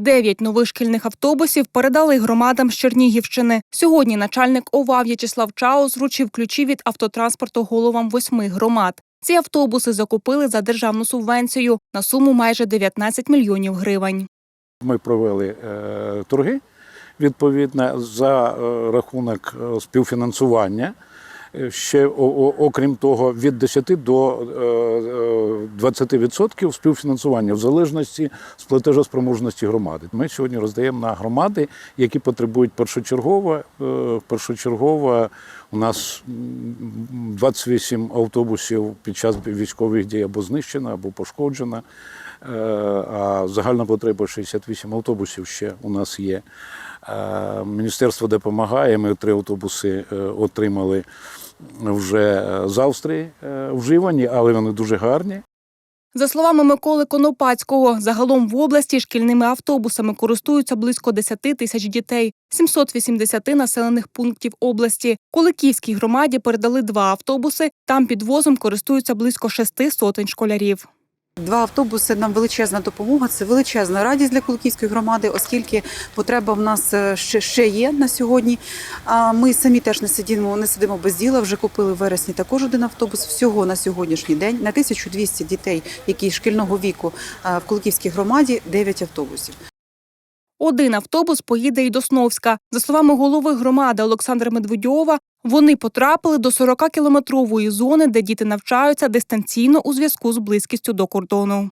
Дев'ять нових шкільних автобусів передали громадам з Чернігівщини. Сьогодні начальник ОВА В'ячеслав Чаус вручив ключі від автотранспорту головам восьми громад. Ці автобуси закупили за державну субвенцію на суму майже 19 мільйонів гривень. Ми провели е, торги відповідно за е, рахунок е, співфінансування. Е, Ще окрім того, від 10 до е, е, 20% співфінансування в залежності з платежоспроможності громади. Ми сьогодні роздаємо на громади, які потребують першочергово. е, Першочергово у нас м, 28 автобусів під час військових дій або знищено, або пошкоджено. Е, А загальна потреба 68 автобусів ще у нас є. Е, Міністерство допомагає. Ми три автобуси е, отримали вже е, з Австрії вживані, але вони дуже гарні. За словами Миколи Конопацького, загалом в області шкільними автобусами користуються близько 10 тисяч дітей, 780 населених пунктів області. Куликівській громаді передали два автобуси. Там підвозом користуються близько шести сотень школярів. Два автобуси нам величезна допомога. Це величезна радість для Куликівської громади, оскільки потреба в нас е, ще, ще є на сьогодні. А ми самі теж не сидимо, не сидимо без діла. Вже купили в вересні також один автобус. Всього на сьогоднішній день на 1200 дітей, які шкільного віку е, в Куликівській громаді 9 автобусів. Один автобус поїде і до Сновська. За словами голови громади Олександра Медведьова, вони потрапили до 40-кілометрової зони, де діти навчаються дистанційно у зв'язку з близькістю до кордону.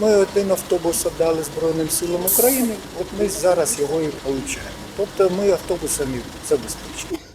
Ми один автобус віддали Збройним силам України, от ми зараз його і отримуємо. Тобто ми автобусами забезпечені.